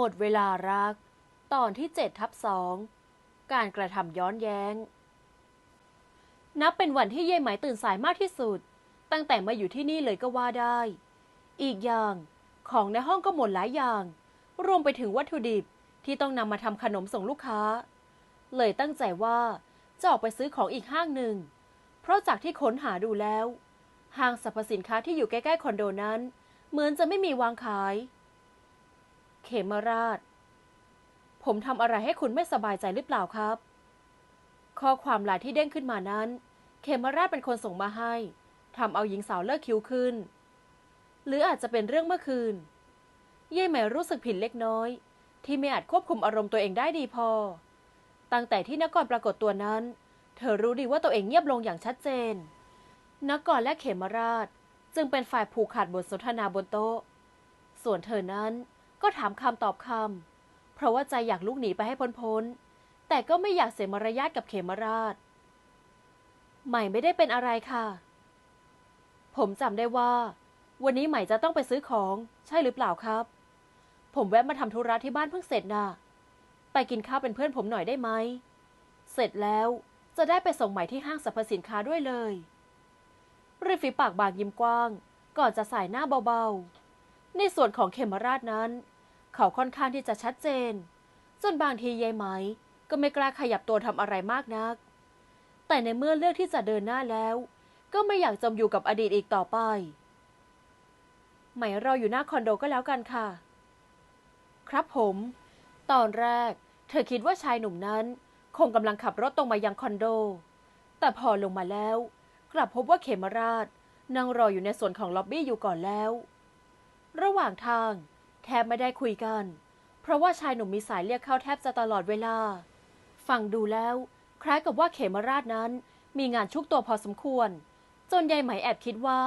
มดเวลารัก ตอนที่7ทับสองการกระทำย้อนแย้ง นับเป็นวันที่เย่ไหมตื่นสายมากที่สุด ตั้งแต่มาอยู่ที่นี่เลยก็ว่าได้ อีกอย่างของในห้องก็หมดหลายอย่าง รวมไปถึงวัตถุดิบที่ต้องนำมาทำขนมส่งลูกค้า เลยตั้งใจว่าจะออกไปซื้อของอีกห้างหนึ่ง เพราะจากที่ค้นหาดูแล้ว ห้างสรรพสินค้าที่อยู่ใกล้ๆคอนโดนั้น เหมือนจะไม่มีวางขาย เขมราช ผมทำอะไรให้คุณไม่สบายใจหรือเปล่าครับ ข้อความหลายที่เด้งขึ้นมานั้น เขมราชเป็นคนส่งมาให้ทำเอาหญิงสาวเลิกคิ้วขึ้น หรืออาจจะเป็นเรื่องเมื่อคืนเย่ไหมรู้สึกผิดเล็กน้อย ที่ไม่อาจควบคุมอารมณ์ตัวเองได้ดีพอ ตั้งแต่ที่นักกรปรากฏตัวนั้น เธอรู้ดีว่าตัวเองเงียบลงอย่างชัดเจน นักรและเขมราชจึงเป็นฝ่ายผูกขาดบทสนทนาบนโต๊ะ ส่วนเธอนั้น ก็ถามคำตอบคำ เพราะว่าใจอยากลุกหนีไปให้พ้นๆ แต่ก็ไม่อยากเสียมารยาทกับเขมราช ใหม่ไม่ได้เป็นอะไรค่ะ ผมจำได้ว่า วันนี้ใหม่จะต้องไปซื้อของ ใช่หรือเปล่าครับ ผมแวะมาทำธุระที่บ้านเพิ่งเสร็จน่ะ ไปกินข้าวเป็นเพื่อนผมหน่อยได้ไหม เสร็จแล้วจะได้ไปส่งใหม่ที่ห้างสรรพสินค้าด้วยเลยริฟีปากบางยิ้มกว้าง ก่อนจะสายหน้าเบาๆ ในส่วนของเขมราชนั้น เขาค่อนข้างที่จะชัดเจน จนบางทียายไหม ก็ไม่กล้าขยับตัวทำอะไรมากนัก แต่ในเมื่อเลือกที่จะเดินหน้าแล้ว ก็ไม่อยากจมอยู่กับอดีตอีกต่อไป ไหมรออยู่หน้าคอนโดก็แล้วกันค่ะ ครับผม ตอนแรก เธอคิดว่าชายหนุ่มนั้น คงกำลังขับรถตรงมายังคอนโด แต่พอลงมาแล้ว กลับพบว่าเขมราชนั่งรออยู่ในส่วนของล็อบบี้อยู่ก่อนแล้ว ระหว่างทาง แทบไม่ได้คุยกัน เพราะว่าชายหนุ่มมีสายเรียกเข้าแทบจะตลอดเวลา ฟังดูแล้ว คล้ายกับว่าเขมราชนั้นมีงานชุกตัวพอสมควร จนยายไหมแอบคิดว่า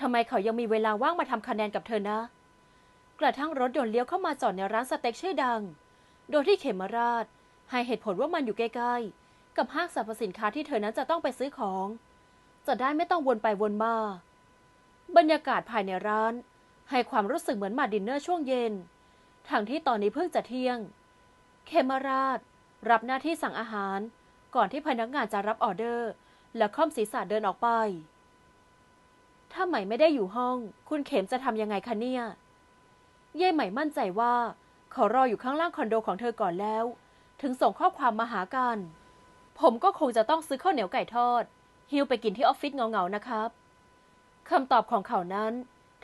ทำไมเขายังมีเวลาว่างมาทำคะแนนกับเธอนะ กระทั่งรถยนต์เลี้ยวเข้ามาจอดในร้านสเต็กชื่อดัง โดยที่เขมราช ให้เหตุผลว่ามันอยู่ใกล้ๆ กับห้างสรรพสินค้าที่เธอนั้นจะต้องไปซื้อของ จะได้ไม่ต้องวนไปวนมา บรรยากาศภายในร้าน ให้ความรู้สึกเหมือนมาดินเนอร์ช่วงเย็น ทั้งที่ตอนนี้เพิ่งจะเที่ยง เคมาราช รับหน้าที่สั่งอาหาร ก่อนที่พนักงานจะรับออเดอร์ และค่อมศีรษะเดินออกไป ถ้าใหม่ไม่ได้อยู่ห้อง คุณเข็มจะทำยังไงคะเนี่ยเย่ใหม่มั่นใจว่าเขารออยู่ข้างล่างคอนโดของเธอก่อนแล้ว ถึงส่งข้อความมาหากัน ผมก็คงจะต้องซื้อข้าวเหนียวไก่ทอด ฮิวไปกินที่ออฟฟิศเงาๆนะครับคำตอบของเขานั้น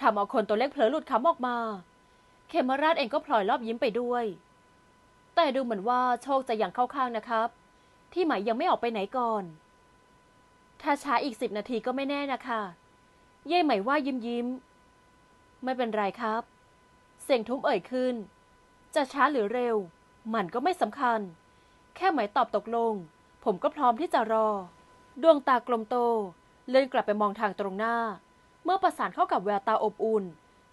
ทำเอาคนตัวเล็กเผลอหลุดคำออกมาเคมราชเองก็พลอยรอบยิ้มไปด้วย แต่ดูเหมือนว่าโชคจะยังเข้าข้างนะครับ ที่หมายยังไม่ออกไปไหนก่อน ถ้าช้าอีกสิบนาทีก็ไม่แน่นะคะเย่ไหมายว่ายิ้มยิ้ม ไม่เป็นไรครับ เสียงทุ้มเอ่ยขึ้น จะช้าหรือเร็ว มันก็ไม่สำคัญ แค่หมายตอบตกลง ผมก็พร้อมที่จะรอ ดวงตากลมโต เลื่อนกลับไปมองทางตรงหน้า เมื่อประสานเข้ากับแววตาอบอุ่น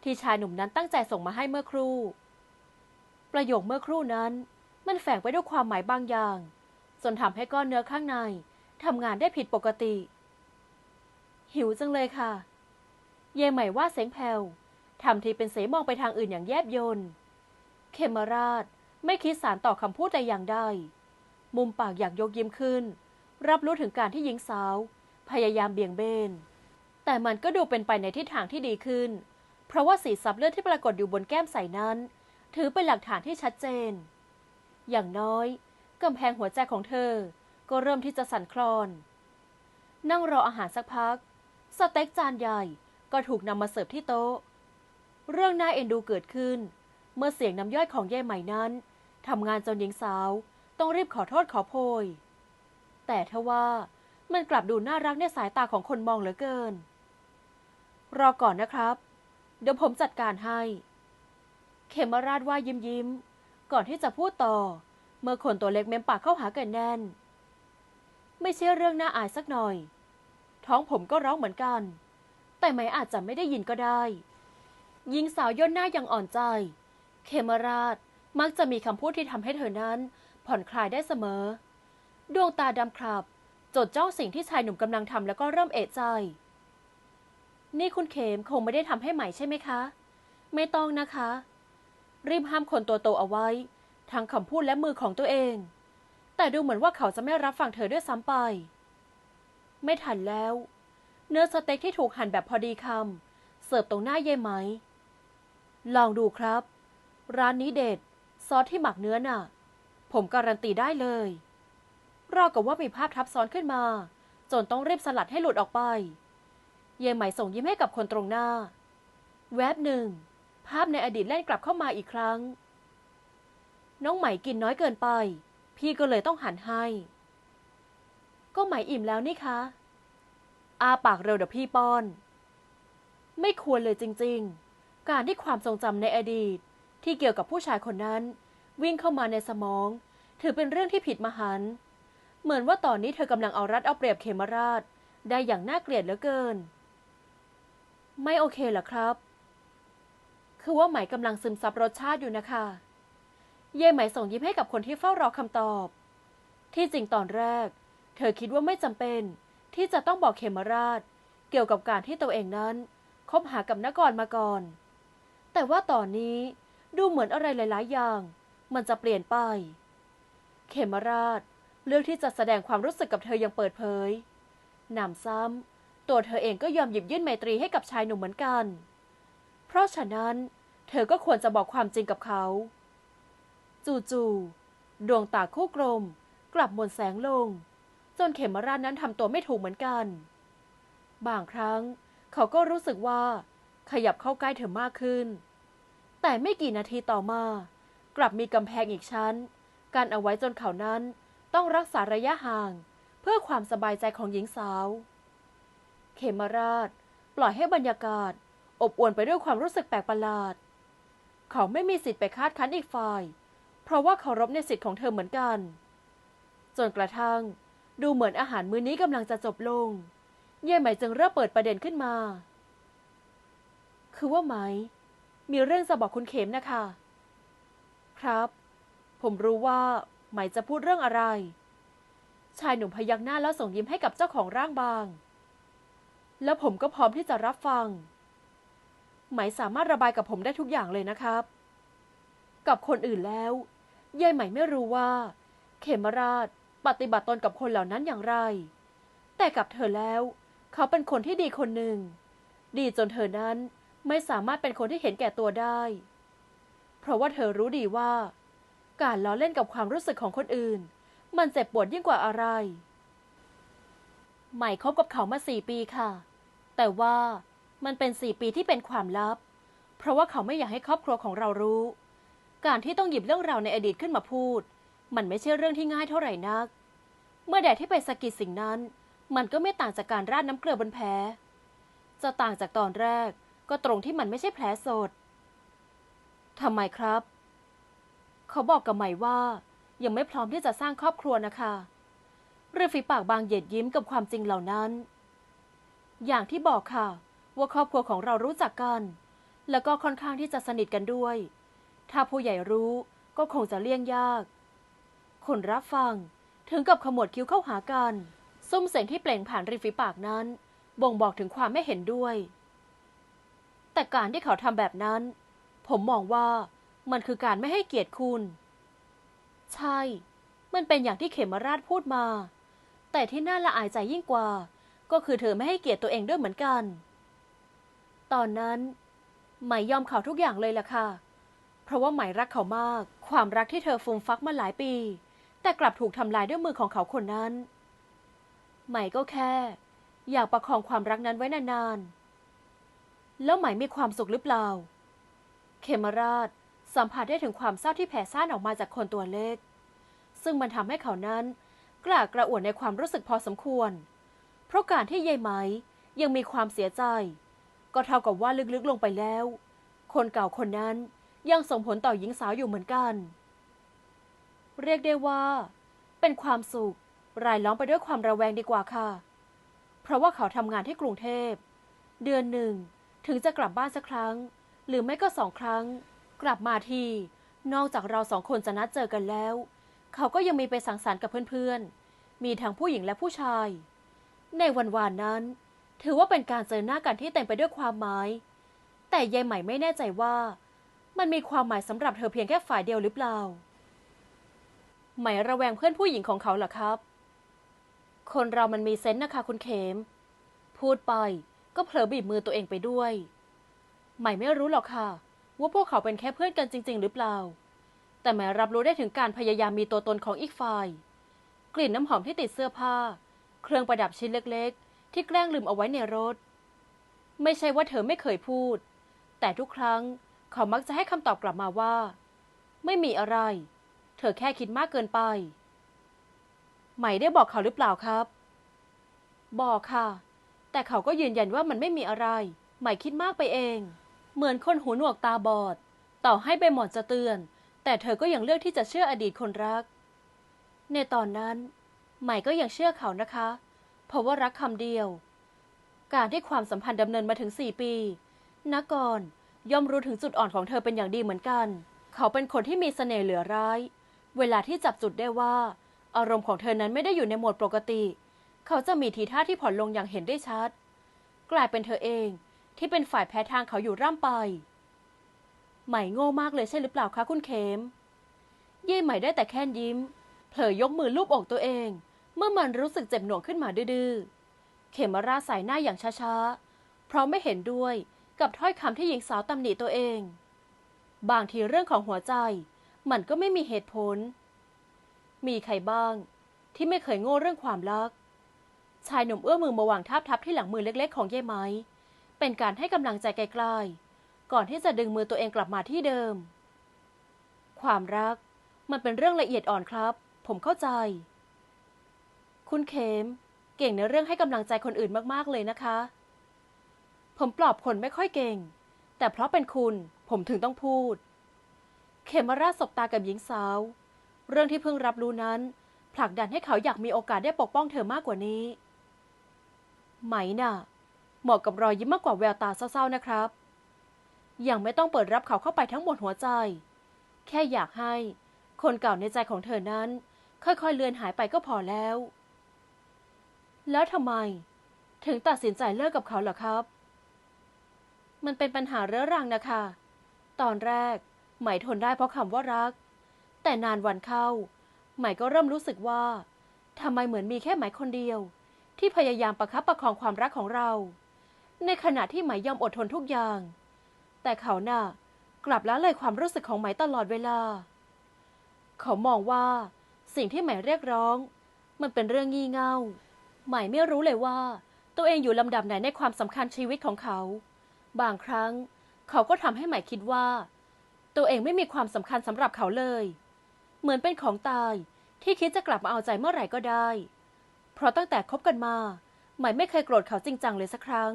ที่ชายหนุ่มนั้นตั้งใจส่งมาให้เมื่อครู่ ประโยคเมื่อครู่นั้น มันแฝงไปด้วยความหมายบางอย่างจนทำให้ก้อนเนื้อข้างในทำงานได้ผิดปกติ หิวจังเลยค่ะ เย่ใหม่ว่าเสียงแผ่วทำทีเป็นเสมองไปทางอื่นอย่างแยบยนเคมราชไม่คิดสารต่อคำพูดใดอย่างใด มุมปากอยากยกยิ้มขึ้น รับรู้ถึงการที่หญิงสาว พยายามเบี่ยงเบน แต่มันก็ดูเป็นไปในทิศทางที่ดีขึ้น เพราะว่าสีซับเลือดที่ปรากฏอยู่บนแก้มใสนั้น ถือเป็นหลักฐานที่ชัดเจน อย่างน้อยกำแพงหัวใจของเธอ ก็เริ่มที่จะสั่นคลอน นั่งรออาหารสักพัก สเต็กจานใหญ่ก็ถูกนำมาเสิร์ฟที่โต๊ะ เรื่องน่าเอ็นดูเกิดขึ้น เมื่อเสียงน้ำย่อยของยายใหม่นั้นทำงานจนหญิงสาวต้องรีบขอโทษขอโพย แต่ทว่ามันกลับดูน่ารักในสายตาของคนมองเหลือเกิน รอก่อนนะครับ เดี๋ยวผมจัดการให้ เขมราชว่ายิ้มยิ้ม ก่อนที่จะพูดต่อ เมื่อคนตัวเล็กเม้มปากเข้าหากันแน่น ไม่ใช่เรื่องน่าอายสักหน่อย ท้องผมก็ร้องเหมือนกัน แต่ไม่อาจจะไม่ได้ยินก็ได้หญิงสาวย่นหน้าอย่างอ่อนใจเคมราชมักจะมีคำพูดที่ทำให้เธอนั้น ผ่อนคลายได้เสมอ ดวงตาดำครับ จดจ้องสิ่งที่ชายหนุ่มกำลังทำแล้วก็เริ่มเอะใจ นี่คุณเขมคงไม่ได้ทำให้ใหม่ใช่ไหมคะ ไม่ต้องนะคะ รีบห้ามคนตัวโตเอาไว้ ทางคำพูดและมือของตัวเอง แต่ดูเหมือนว่าเขาจะไม่รับฟังเธอด้วยซ้ำไป ไม่ทันแล้ว เนื้อสเต็กที่ถูกหั่นแบบพอดีคำเสิร์ฟตรงหน้าเย่ไหม ลองดูครับ ร้านนี้เด็ด ซอสที่หมักเนื้อน่ะ ผมการันตีได้เลยราวกับว่ามีภาพทับซ้อนขึ้นมา จนต้องรีบสลัดให้หลุดออกไป เย่ไหมส่งยิ้มให้กับคนตรงหน้า แวบหนึ่ง ภาพในอดีตแล่นกลับเข้ามาอีกครั้ง น้องไหมกินน้อยเกินไป พี่ก็เลยต้องหันให้ ก็ไหมอิ่มแล้วนี่คะ อาปากเร็วเดี๋ยวพี่ป้อน ไม่ควรเลยจริง ๆ การที่ความทรงจำในอดีต ที่เกี่ยวกับผู้ชายคนนั้น วิ่งเข้ามาในสมอง ถือเป็นเรื่องที่ผิดมหันต์เหมือนว่าตอนนี้เธอกำลังเอารัดเอาเปรียบเขมราช ได้อย่างน่าเกลียดเหลือเกิน ไม่โอเคเหรอครับ คือว่าไหมกำลังซึมซับรสชาติอยู่นะคะ เย่ไหมส่งยิ้มให้กับคนที่เฝ้ารอคำตอบ ที่จริงตอนแรก เธอคิดว่าไม่จำเป็น ที่จะต้องบอกเขมราช เกี่ยวกับการที่ตัวเองนั้น คบหากับนกรมาก่อน แต่ว่าตอนนี้ดูเหมือนอะไรหลาย ๆ อย่าง มันจะเปลี่ยนไป เขมราชเลือกที่จะแสดงความรู้สึกกับเธออย่างเปิดเผยนำซ้ำ ตัวเธอเองก็ยอมหยิบยื่นไมตรีให้กับชายหนุ่มเหมือนกัน เพราะฉะนั้น เธอก็ควรจะบอกความจริงกับเขา จู่ๆดวงตาคู่กลม กลับหมนแสงลง จนเขมราชนั้นทำตัวไม่ถูกเหมือนกัน บางครั้งเขาก็รู้สึกว่า ขยับเข้าใกล้เธอมากขึ้น แต่ไม่กี่นาทีต่อมา กลับมีกำแพงอีกชั้นกันเอาไว้จนเขานั้นต้องรักษาระยะห่าง เพื่อความสบายใจของหญิงสาว เขมราช ปล่อยให้บรรยากาศ อบอวลไปด้วยความรู้สึกแปลกประหลาด เขาไม่มีสิทธิ์ไปคาดคั้นอีกฝ่าย เพราะว่าเคารพในสิทธิ์ของเธอเหมือนกัน จนกระทั่ง ดูเหมือนอาหารมื้อนี้กำลังจะจบลง เย่ไหมจึงเริ่มเปิดประเด็นขึ้นมา คือว่าไหม มีเรื่องจะบอกคุณเขมนะคะ ครับ ผมรู้ว่าไหมจะพูดเรื่องอะไรชายหนุ่มพยักหน้าแล้วส่งยิ้มให้กับเจ้าของร่างบาง แล้วผมก็พร้อมที่จะรับฟัง ไหมสามารถระบายกับผมได้ทุกอย่างเลยนะครับ กับคนอื่นแล้วยายไหมไม่รู้ว่า เขมราชปฏิบัติตนกับคนเหล่านั้นอย่างไร แต่กับเธอแล้ว เขาเป็นคนที่ดีคนหนึ่ง ดีจนเธอนั้นไม่สามารถเป็นคนที่เห็นแก่ตัวได้ เพราะว่าเธอรู้ดีว่า การล้อเล่นกับความรู้สึกของคนอื่น มันเจ็บปวดยิ่งกว่าอะไร ใหม่คบกับเขามาสี่ปีค่ะ แต่ว่ามันเป็นสี่ปีที่เป็นความลับ เพราะว่าเขาไม่อยากให้ครอบครัวของเรารู้ การที่ต้องหยิบเรื่องราวในอดีตขึ้นมาพูด มันไม่ใช่เรื่องที่ง่ายเท่าไหร่นัก เมื่อแดดที่ไปสะกิดสิ่งนั้น มันก็ไม่ต่างจากการราดน้ำเกลือบนแผลจะต่างจากตอนแรกก็ตรงที่มันไม่ใช่แผลสดทำไมครับ เขาบอกกับใหม่ว่า ยังไม่พร้อมที่จะสร้างครอบครัวนะคะเรือฝีปากบางเหยียดยิ้มกับความจริงเหล่านั้น อย่างที่บอกค่ะ ว่าครอบครัวของเรารู้จักกัน แล้วก็ค่อนข้างที่จะสนิทกันด้วย ถ้าผู้ใหญ่รู้ก็คงจะเลี่ยงยาก คนรับฟังถึงกับขมวดคิ้วเข้าหากัน ซุ้มเสียงที่เปล่งผ่านริมฝีปากนั้น บ่งบอกถึงความไม่เห็นด้วย แต่การที่เขาทำแบบนั้น ผมมองว่ามันคือการไม่ให้เกียรติคุณ ใช่ มันเป็นอย่างที่เขมราชพูดมา แต่ที่น่าละอายใจยิ่งกว่า ก็คือเธอไม่ให้เกียรติตัวเองด้วยเหมือนกัน ตอนนั้นไหมยอมเขาทุกอย่างเลยล่ะค่ะ เพราะว่าไหมรักเขามาก ความรักที่เธอฟูมฟักมาหลายปี แต่กลับถูกทำลายด้วยมือของเขาคนนั้น ไหมก็แค่ อยากประคองความรักนั้นไว้นานๆ แล้วไหมมีความสุขหรือเปล่าเขมราชสัมผัสได้ถึงความเศร้าที่แผ่ซ่านออกมาจากคนตัวเล็ก ซึ่งมันทำให้เขานั้นกล้ากระอ่วนในความรู้สึกพอสมควร เพราะการที่ยายไหมยังมีความเสียใจ ก็เท่ากับว่าลึกๆลงไปแล้ว คนเก่าคนนั้นยังส่งผลต่อหญิงสาวอยู่เหมือนกัน เรียกได้ว่า เป็นความสุขรายล้อมไปด้วยความระแวงดีกว่าค่ะ เพราะว่าเขาทำงานที่กรุงเทพ เดือนหนึ่งถึงจะกลับบ้านสักครั้ง หรือไม่ก็สองครั้ง กลับมาที นอกจากเราสองคนจะนัดเจอกันแล้ว เขาก็ยังมีไปสังสรรค์กับเพื่อนๆ มีทั้งผู้หญิงและผู้ชาย ในวันวานนั้น ถือว่าเป็นการเจอหน้ากันที่เต็มไปด้วยความหมาย แต่ยายใหม่ไม่แน่ใจว่า มันมีความหมายสำหรับเธอเพียงแค่ฝ่ายเดียวหรือเปล่า ไหมระแวงเพื่อนผู้หญิงของเขาเหรอครับ คนเรามันมีเซนส์นะคะคุณเขม พูดไปก็เผลอบีบมือตัวเองไปด้วย ไหมไม่รู้หรอกค่ะ ว่าพวกเขาเป็นแค่เพื่อนกันจริง ๆ หรือเปล่า แต่ไหมรับรู้ได้ถึงการพยายามมีตัวตนของอีกฝ่าย กลิ่นน้ำหอมที่ติดเสื้อผ้า เครื่องประดับชิ้นเล็กๆ ที่แกล้งลืมเอาไว้ในรถ ไม่ใช่ว่าเธอไม่เคยพูด แต่ทุกครั้งเขามักจะให้คำตอบกลับมาว่า ไม่มีอะไร เธอแค่คิดมากเกินไปไหมได้บอกเขาหรือเปล่าครับ บอกค่ะ แต่เขาก็ยืนยันว่ามันไม่มีอะไรไหมคิดมากไปเอง เหมือนคนหูหนวกตาบอด ต่อให้ใบหมอนจะเตือน แต่เธอก็ยังเลือกที่จะเชื่ออดีตคนรัก ในตอนนั้น ไหมก็ยังเชื่อเขานะคะ เพราะว่ารักคำเดียว การที่ความสัมพันธ์ดำเนินมาถึงสี่ปีนกรย่อมรู้ถึงจุดอ่อนของเธอเป็นอย่างดีเหมือนกัน เขาเป็นคนที่มีเสน่ห์เหลือร้าย เวลาที่จับจุดได้ว่า อารมณ์ของเธอนั้นไม่ได้อยู่ในโหมดปกติ เขาจะมีทีท่าที่ผ่อนลงอย่างเห็นได้ชัด กลายเป็นเธอเองที่เป็นฝ่ายแพ้ทางเขาอยู่ร่ำไปไหมโง่มากเลยใช่หรือเปล่าคะคุณเขมเย่ไหมได้แต่แค่ยิ้ม เผลอยกมือลูบอกตัวเอง เมื่อมันรู้สึกเจ็บหน่วงขึ้นมาดื้อเขมราใส่หน้าอย่างช้าๆ เพราะไม่เห็นด้วยกับถ้อยคำที่หญิงสาวตำหนิตัวเอง บางทีเรื่องของหัวใจ มันก็ไม่มีเหตุผล มีใครบ้างที่ไม่เคยโง่เรื่องความรัก ชายหนุ่มเอื้อมือมาวางทับทับที่หลังมือเล็กๆ ของเย่ไม้ เป็นการให้กำลังใจไกลๆ ก่อนที่จะดึงมือตัวเองกลับมาที่เดิม ความรักมันเป็นเรื่องละเอียดอ่อนครับ ผมเข้าใจ คุณเขม เก่งในเรื่องให้กำลังใจคนอื่นมากๆเลยนะคะ ผมปลอบคนไม่ค่อยเก่ง แต่เพราะเป็นคุณผมถึงต้องพูด เขมราชสบตากับหญิงสาว เรื่องที่เพิ่งรับรู้นั้น ผลักดันให้เขาอยากมีโอกาสได้ปกป้องเธอมากกว่านี้ ไหมน่ะ เหมาะกับรอยยิ้มมากกว่าแววตาเศร้าๆนะครับ ยังไม่ต้องเปิดรับเขาเข้าไปทั้งหมดหัวใจ แค่อยากให้ คนเก่าในใจของเธอนั้น ค่อยๆเลือนหายไปก็พอแล้ว แล้วทำไม ถึงตัดสินใจเลิกกับเขาเหรอครับ มันเป็นปัญหาเรื้อรังนะคะ ตอนแรกไหมทนได้เพราะคำว่ารัก แต่นานวันเข้า ไหมก็เริ่มรู้สึกว่าทำไมเหมือนมีแค่ไหมคนเดียว ที่พยายามประคับประคองความรักของเรา ในขณะที่ไหมยอมอดทนทุกอย่าง แต่เขาน่ะกลับละเลยความรู้สึกของไหมตลอดเวลา เขามองว่าสิ่งที่ไหมเรียกร้อง มันเป็นเรื่องงี่เง่า หมไม่รู้เลยว่า ตัวเองอยู่ลำดับไหนในความสำคัญชีวิตของเขา บางครั้ง เขาก็ทำให้หมคิดว่า ตัวเองไม่มีความสำคัญสำหรับเขาเลย เหมือนเป็นของตายที่คิดจะกลับมาเอาใจเมื่อไหร่ก็ได้ เพราะตั้งแต่คบกันมาหมไม่เคยโกรธเขาจริงจังเลยสักครั้ง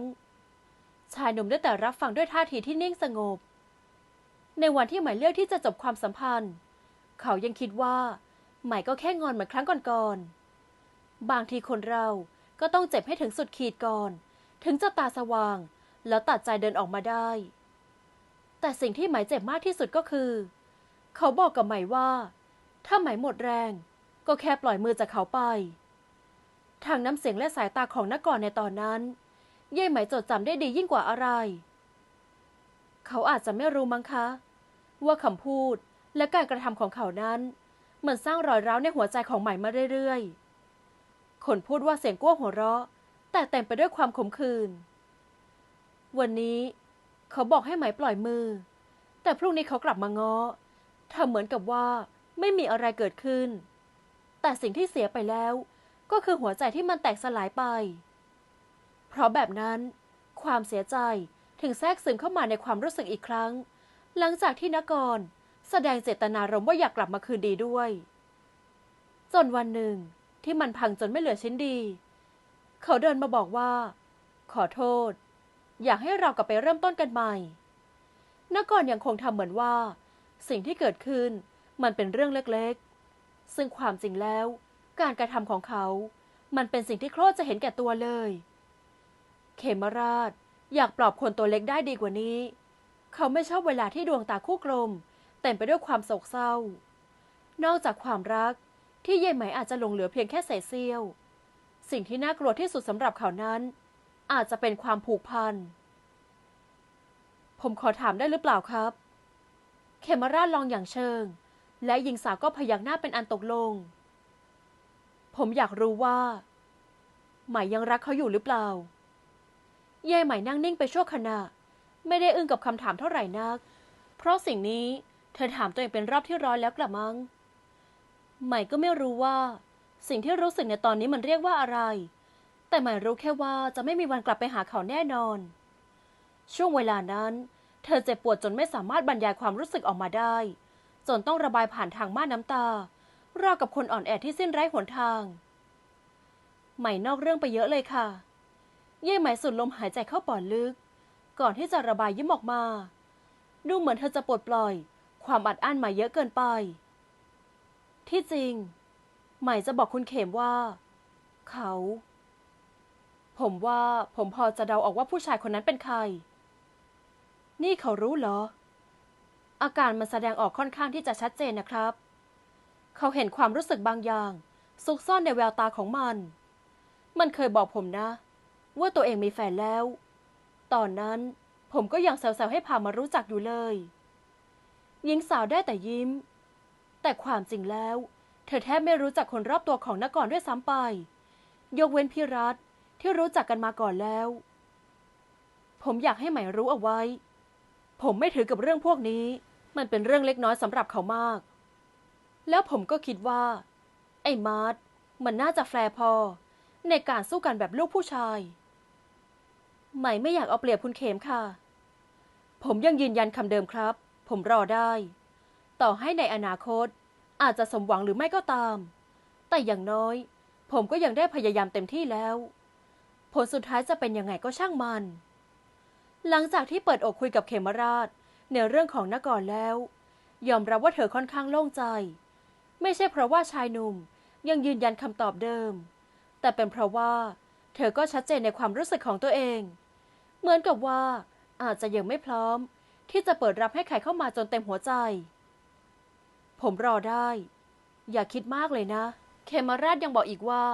ชายหนุ่มได้แต่รับฟังด้วยท่าทีที่นิ่งสงบ ในวันที่หมเลือกที่จะจบความสัมพันธ์ เขายังคิดว่าหมก็แค่งอนเหมือนครั้งก่อนๆ บางทีคนเราก็ต้องเจ็บให้ถึงสุดขีดก่อน ถึงจะตาสว่าง แล้วตัดใจเดินออกมาได้ แต่สิ่งที่ไหมเจ็บมากที่สุดก็คือ เขาบอกกับไหมว่า ถ้าไหมหมดแรง ก็แค่ปล่อยมือจากเขาไปทางน้ำเสียงและสายตาของนักก่อนในตอนนั้นเย่ไหมจดจำได้ดียิ่งกว่าอะไร เขาอาจจะไม่รู้มั้งคะ ว่าคำพูดและการกระทำของเขานั้นเหมือนสร้างรอยร้าวในหัวใจของใหม่มาเรื่อยๆ คนพูดว่าเสียงก้วหัวเราะ แต่เต็มไปด้วยความขมขื่นวันนี้เขาบอกให้ไหมปล่อยมือ แต่พรุ่งนี้เขากลับมาง้อทำเหมือนกับว่าไม่มีอะไรเกิดขึ้น แต่สิ่งที่เสียไปแล้ว ก็คือหัวใจที่มันแตกสลายไป เพราะแบบนั้นความเสียใจถึงแทรกซึมเข้ามาในความรู้สึกอีกครั้ง หลังจากที่นกร แสดงเจตนารมณ์ว่าอยากกลับมาคืนดีด้วย จนวันหนึ่ง ที่มันพังจนไม่เหลือชิ้นดี เขาเดินมาบอกว่า ขอโทษ อยากให้เรากลับไปเริ่มต้นกันใหม่นกรยังคงทำเหมือนว่า สิ่งที่เกิดขึ้นมันเป็นเรื่องเล็กๆ ซึ่งความจริงแล้ว การกระทำของเขา มันเป็นสิ่งที่โคตรจะเห็นแก่ตัวเลย เขมราชอยากปลอบคนตัวเล็กได้ดีกว่านี้ เขาไม่ชอบเวลาที่ดวงตาคู่กลม เต็มไปด้วยความโศกเศร้า นอกจากความรัก ที่เย่ไหมอาจจะหลงเหลือเพียงแค่เศษเสี้ยว สิ่งที่น่ากลัวที่สุดสำหรับเขานั้น อาจจะเป็นความผูกพัน ผมขอถามได้หรือเปล่าครับเขมราชลองอย่างเชิง และหญิงสาวก็พยักหน้าเป็นอันตกลง ผมอยากรู้ว่า ไหมยังรักเขาอยู่หรือเปล่ายายไหมนั่งนิ่งไปชั่วขณะ ไม่ได้อึ้งกับคำถามเท่าไหร่นัก เพราะสิ่งนี้เธอถามตัวเองเป็นรอบที่ร้อยแล้วกระมัง ไหมก็ไม่รู้ว่า สิ่งที่รู้สึกในตอนนี้มันเรียกว่าอะไร แต่ไหมรู้แค่ว่าจะไม่มีวันกลับไปหาเขาแน่นอน ช่วงเวลานั้น เธอเจ็บปวดจนไม่สามารถบรรยายความรู้สึกออกมาได้ จนต้องระบายผ่านทางม่านน้ำตาราวกับคนอ่อนแอที่สิ้นไร้หนทางไหมนอกเรื่องไปเยอะเลยค่ะ เย่ไหมสุดลมหายใจเข้าปอดลึก ก่อนที่จะระบายยิ้มออกมา ดูเหมือนเธอจะปลดปล่อย ความอัดอั้นมาเยอะเกินไป ที่จริง ใหม่จะบอกคุณเขมว่า เขา ผมว่าผมพอจะเดาออกว่าผู้ชายคนนั้นเป็นใคร นี่เขารู้เหรอ อาการมันแสดงออกค่อนข้างที่จะชัดเจนนะครับ เขาเห็นความรู้สึกบางอย่าง ซุกซ่อนในแววตาของมัน มันเคยบอกผมนะ ว่าตัวเองมีแฟนแล้ว ตอนนั้นผมก็ยังแซวๆให้พามารู้จักอยู่เลย หญิงสาวได้แต่ยิ้ม แต่ความจริงแล้ว เธอแทบไม่รู้จักคนรอบตัวของนกรด้วยซ้ำไป ยกเว้นพี่รัฐที่รู้จักกันมาก่อนแล้ว ผมอยากให้ไหมรู้เอาไว้ ผมไม่ถือกับเรื่องพวกนี้ มันเป็นเรื่องเล็กน้อยสำหรับเขามาก แล้วผมก็คิดว่า ไอ้มาร์ทมันน่าจะแฟร์พอ ในการสู้กันแบบลูกผู้ชายไหมไม่อยากเอาเปรียบคุณเขมค่ะ ผมยังยืนยันคำเดิมครับ ผมรอได้ ต่อให้ในอนาคต อาจจะสมหวังหรือไม่ก็ตาม แต่อย่างน้อย ผมก็ยังได้พยายามเต็มที่แล้ว ผลสุดท้ายจะเป็นยังไงก็ช่างมัน หลังจากที่เปิดอกคุยกับเขมราชในเรื่องของนกรแล้ว ยอมรับว่าเธอค่อนข้างโล่งใจ ไม่ใช่เพราะว่าชายหนุ่มยังยืนยันคำตอบเดิม แต่เป็นเพราะว่า เธอก็ชัดเจนในความรู้สึกของตัวเอง เหมือนกับว่าอาจจะยังไม่พร้อม ที่จะเปิดรับให้ใครเข้ามาจนเต็มหัวใจ ผมรอได้ อย่าคิดมากเลยนะ เคมาราชยังบอกอีกว่า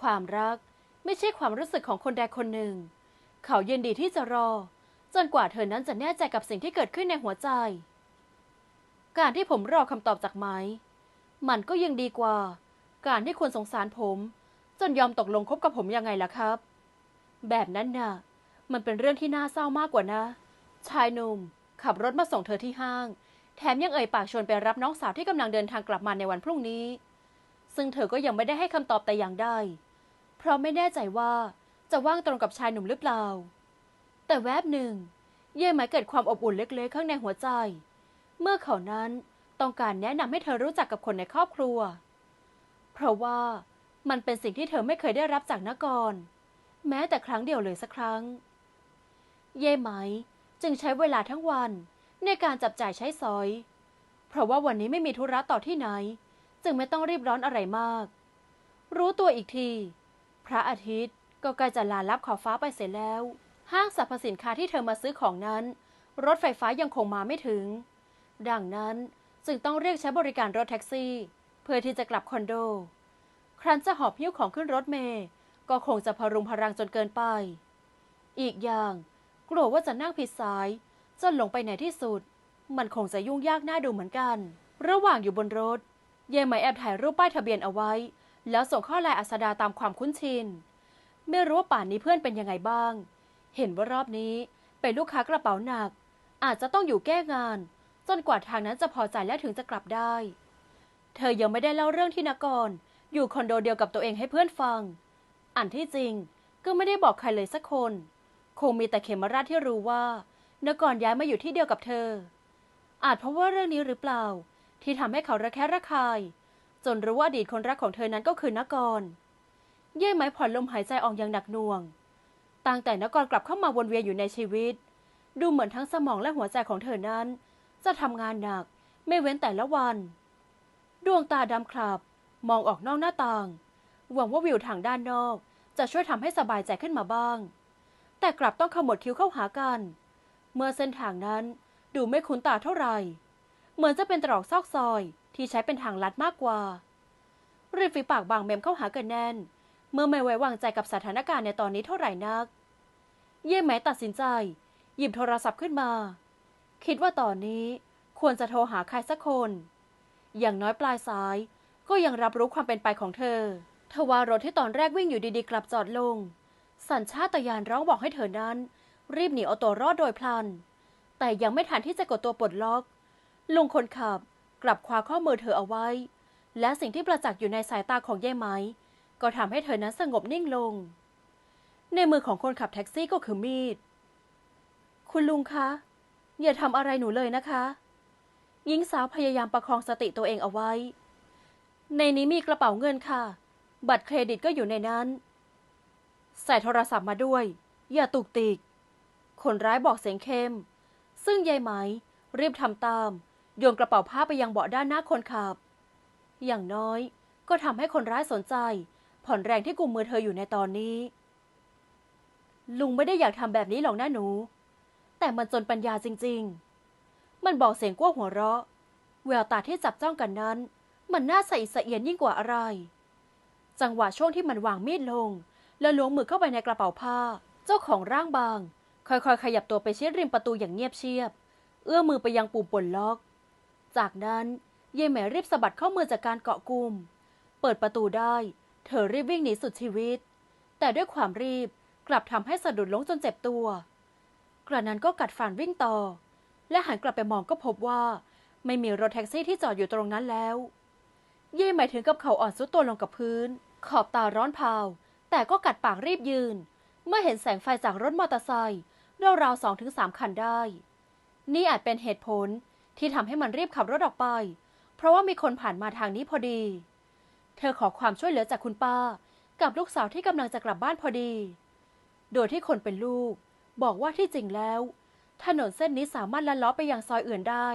ความรักไม่ใช่ความรู้สึกของคนใดคนหนึ่ง เขายินดีที่จะรอ จนกว่าเธอนั้นจะแน่ใจกับสิ่งที่เกิดขึ้นในหัวใจ การที่ผมรอคำตอบจากไม้มันก็ยังดีกว่า การที่คุณสงสารผม จนยอมตกลงคบกับผมยังไงล่ะครับ แบบนั้นน่ะ มันเป็นเรื่องที่น่าเศร้ามากกว่านะ ชายหนุ่มขับรถมาส่งเธอที่ห้าง แถมยังเอ่ยปากชวนไปรับน้องสาวที่กำลังเดินทางกลับมาในวันพรุ่งนี้ ซึ่งเธอก็ยังไม่ได้ให้คำตอบแต่อย่างใด เพราะไม่แน่ใจว่าจะว่างตรงกับชายหนุ่มหรือเปล่า แต่แวบหนึ่ง เย่ไหมเกิดความอบอุ่นเล็กๆ ข้างในหัวใจ เมื่อเขานั้นต้องการแนะนำให้เธอรู้จักกับคนในครอบครัว เพราะว่ามันเป็นสิ่งที่เธอไม่เคยได้รับจากนกร แม้แต่ครั้งเดียวเลยสักครั้ง เย่ไหมจึงใช้เวลาทั้งวัน ในการจับจ่ายใช้สอย เพราะว่าวันนี้ไม่มีธุระต่อที่ไหน จึงไม่ต้องรีบร้อนอะไรมาก รู้ตัวอีกที พระอาทิตย์ก็ใกล้จะลาลับขอบฟ้าไปเสร็จแล้ว ห้างสรรพสินค้าที่เธอมาซื้อของนั้น รถไฟฟ้ายังคงมาไม่ถึง ดังนั้นจึงต้องเรียกใช้บริการรถแท็กซี่ เพื่อที่จะกลับคอนโด ครั้นจะหอบหิ้วของขึ้นรถเมย์ก็คงจะพรุงพรังจนเกินไป อีกอย่าง กลัวว่าจะนั่งผิดสาย จนหลงไปไหนที่สุด มันคงจะยุ่งยากน่าดูเหมือนกัน ระหว่างอยู่บนรถ เยไหมแอบถ่ายรูปป้ายทะเบียนเอาไว้ แล้วส่งข้อไลน์อัสดาตามความคุ้นชิน ไม่รู้ว่าป่านนี้เพื่อนเป็นยังไงบ้าง เห็นว่ารอบนี้เป็นลูกค้ากระเป๋าหนัก อาจจะต้องอยู่แก้งาน จนกว่าทางนั้นจะพอใจและถึงจะกลับได้ เธอยังไม่ได้เล่าเรื่องที่นกรอยู่คอนโดเดียวกับตัวเองให้เพื่อนฟัง อันที่จริงก็ไม่ได้บอกใครเลยสักคน คงมีแต่เขมราชที่รู้ว่า นกรย้ายมาอยู่ที่เดียวกับเธอ อาจเพราะว่าเรื่องนี้หรือเปล่า ที่ทำให้เขาระแคะระคาย จนรู้ว่าอดีตคนรักของเธอนั้นก็คือนกร เย่ไหมผ่อนลมหายใจออกอย่างหนักหน่วงตั้งแต่นกรกลับเข้ามาวนเวียนอยู่ในชีวิต ดูเหมือนทั้งสมองและหัวใจของเธอนั้น จะทำงานหนักไม่เว้นแต่ละวัน ดวงตาดำคลับ มองออกนอกหน้าต่าง หวังว่าวิวทางด้านนอก จะช่วยทำให้สบายใจขึ้นมาบ้าง แต่กลับต้องขมวดคิ้วเข้าหากันเเมื่อเส้นทางนั้นดูไม่คุ้นตาเท่าไหร่ เหมือนจะเป็นตรอกซอกซอยที่ใช้เป็นทางลัดมากกว่าริมฝีปากบางเมมเข้าหากันแน่น เมื่อไม่ไว้วางใจกับสถานการณ์ในตอนนี้เท่าไหร่นัก เย่ไหมตัดสินใจ หยิบโทรศัพท์ขึ้นมา คิดว่าตอนนี้ควรจะโทรหาใครสักคน อย่างน้อยปลายสายก็ยังรับรู้ความเป็นไปของเธอทว่ารถที่ตอนแรกวิ่งอยู่ดีๆ กลับจอดลง สัญชาตญาณร้องบอกให้เธอนั้น รีบหนีเอาตัวรอดโดยพลัน แต่ยังไม่ทันที่จะกดตัวปลดล็อก ลุงคนขับกลับคว้าข้อมือเธอเอาไว้ และสิ่งที่ประจักษ์อยู่ในสายตาของยายไหม ก็ทำให้เธอนั้นสงบนิ่งลง ในมือของคนขับแท็กซี่ก็คือมีด คุณลุงคะ อย่าทำอะไรหนูเลยนะคะหญิงสาวพยายามประคองสติตัวเองเอาไว้ ในนี้มีกระเป๋าเงินค่ะ บัตรเครดิตก็อยู่ในนั้น ใส่โทรศัพท์มาด้วย อย่าตุกติก คนร้ายบอกเสียงเข้ม ซึ่งยายไหม รีบทำตาม โยนกระเป๋าผ้าไปยังเบาะด้านหน้าคนขับ อย่างน้อยก็ทำให้คนร้ายสนใจ ผ่อนแรงที่กุมมือเธออยู่ในตอนนี้ ลุงไม่ได้อยากทำแบบนี้หรอกนะหนู แต่มันจนปัญญาจริง ๆ มันบอกเสียงกว้างหัวเราะ แววตาที่จับจ้องกันนั้น มันน่าใสะอิดสะเอียนยิ่งกว่าอะไร จังหวะช่วงที่มันวางมีดลง แล้วล้วงมือเข้าไปในกระเป๋าผ้า เจ้าของร่างบาง ค่อยๆ ขยับตัวไปชิดริมประตูอย่างเงียบเชียบ เอื้อมมือไปยังปุ่มปลดล็อก จากนั้นเยายแหม่รีบสะบัดข้อมือจากการเกาะกลุ่ม เปิดประตูได้ เธอรีบวิ่งหนีสุดชีวิต แต่ด้วยความรีบกลับทำให้สะดุดล้มจนเจ็บตัว กระนั้นก็กัดฟันวิ่งต่อ และหันกลับไปมองก็พบว่า ไม่มีรถแท็กซี่ที่จอดอยู่ตรงนั้นแล้ว เย่หมายถึงกับเขาอ่อนซุดตัวลงกับพื้น ขอบตาร้อนเผาแต่ก็กัดปากรีบยืน เมื่อเห็นแสงไฟจากรถมอเตอร์ไซค์ ราวๆสองถึงสามคันได้ นี่อาจเป็นเหตุผลที่ทำให้มันรีบขับรถออกไป เพราะว่ามีคนผ่านมาทางนี้พอดี เธอขอความช่วยเหลือจากคุณป้า กับลูกสาวที่กำลังจะกลับบ้านพอดี โดยที่คนเป็นลูก บอกว่าที่จริงแล้ว ถนนเส้นนี้สามารถลัดเล้อไปยังซอยอื่นได้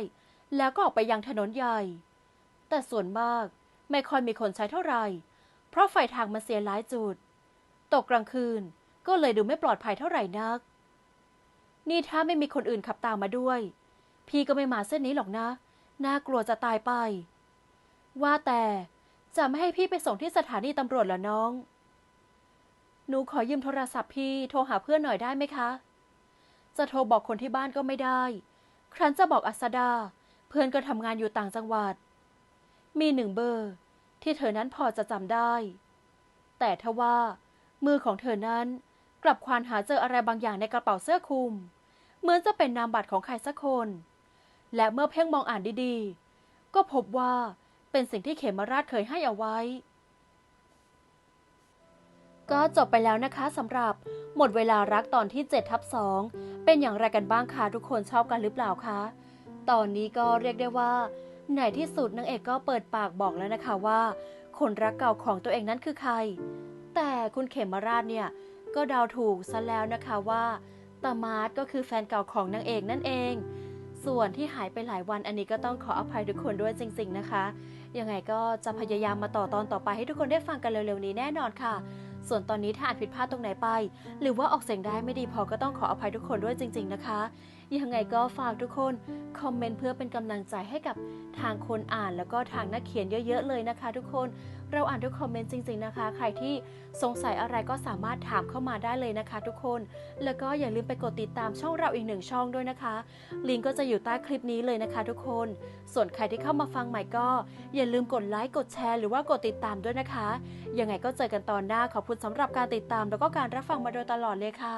แล้วก็ออกไปยังถนนใหญ่ แต่ส่วนมากไม่ค่อยมีคนใช้เท่าไหร่ เพราะไฟทางมันเสียหลายจุด ตกกลางคืนก็เลยดูไม่ปลอดภัยเท่าไหร่นัก นี่ถ้าไม่มีคนอื่นขับตามมาด้วย พี่ก็ไม่มาเส้นนี้หรอกนะ น่ากลัวจะตายไป ว่าแต่จะไม่ให้พี่ไปส่งที่สถานีตำรวจเหรอน้อง หนูขอยืมโทรศัพท์พี่โทรหาเพื่อนหน่อยได้ไหมคะ จะโทรบอกคนที่บ้านก็ไม่ได้ ครั้นจะบอกอัสดา เพื่อนก็ทำงานอยู่ต่างจังหวัด มีหนึ่งเบอร์ ที่เธอนั้นพอจะจำได้ แต่ทว่า มือของเธอนั้นกลับควานหาเจออะไรบางอย่างในกระเป๋าเสื้อคลุม เหมือนจะเป็นนามบัตรของใครสักคน และเมื่อเพ่งมองอ่านดีๆ ก็พบว่าเป็นสิ่งที่เขมราชเคยให้เอาไว้ ก็จบไปแล้วนะคะสำหรับหมดเวลารักตอนที่7ทับ2เป็นอย่างไรกันบ้างคะทุกคนชอบกันหรือเปล่าคะ ตอนนี้ก็เรียกได้ว่าในที่สุดนางเอกก็เปิดปากบอกแล้วนะคะว่า คนรักเก่าของตัวเองนั้นคือใคร แต่คุณเขมราชเนี่ยก็เดาถูกซะแล้วนะคะว่า ตามาร์ทก็คือแฟนเก่าของนางเอกนั่นเอง ส่วนที่หายไปหลายวันอันนี้ก็ต้องขออภัยทุกคนด้วยจริง ๆนะคะ ยังไงก็จะพยายามมาต่อตอนต่อไปให้ทุกคนได้ฟังกันเร็วๆนี้แน่นอนค่ะ ส่วนตอนนี้ถ้าอ่านผิดพลาดตรงไหนไป หรือว่าออกเสียงได้ไม่ดีพอก็ต้องขออภัยทุกคนด้วยจริง ๆ นะคะ ยังไงก็ฝากทุกคนคอมเมนต์เพื่อเป็นกำลังใจให้กับทางคนอ่านแล้วก็ทางนักเขียนเยอะ ๆ เลยนะคะ ทุกคนเราอ่านทุกคอมเมนต์จริง ๆนะคะ ใครที่สงสัยอะไรก็สามารถถามเข้ามาได้เลยนะคะ ทุกคน แล้วก็อย่าลืมไปกดติดตามช่องเราอีกหนึ่งช่องด้วยนะคะ ลิงก์ก็จะอยู่ใต้คลิปนี้เลยนะคะ ทุกคน ส่วนใครที่เข้ามาฟังใหม่ก็ อย่าลืมกดไลค์กดแชร์หรือว่ากดติดตามด้วยนะคะ ยังไงก็เจอกันตอนหน้าขอบคุณสำหรับการติดตาม แล้วก็การรับฟังมาโดยตลอดเลยค่ะ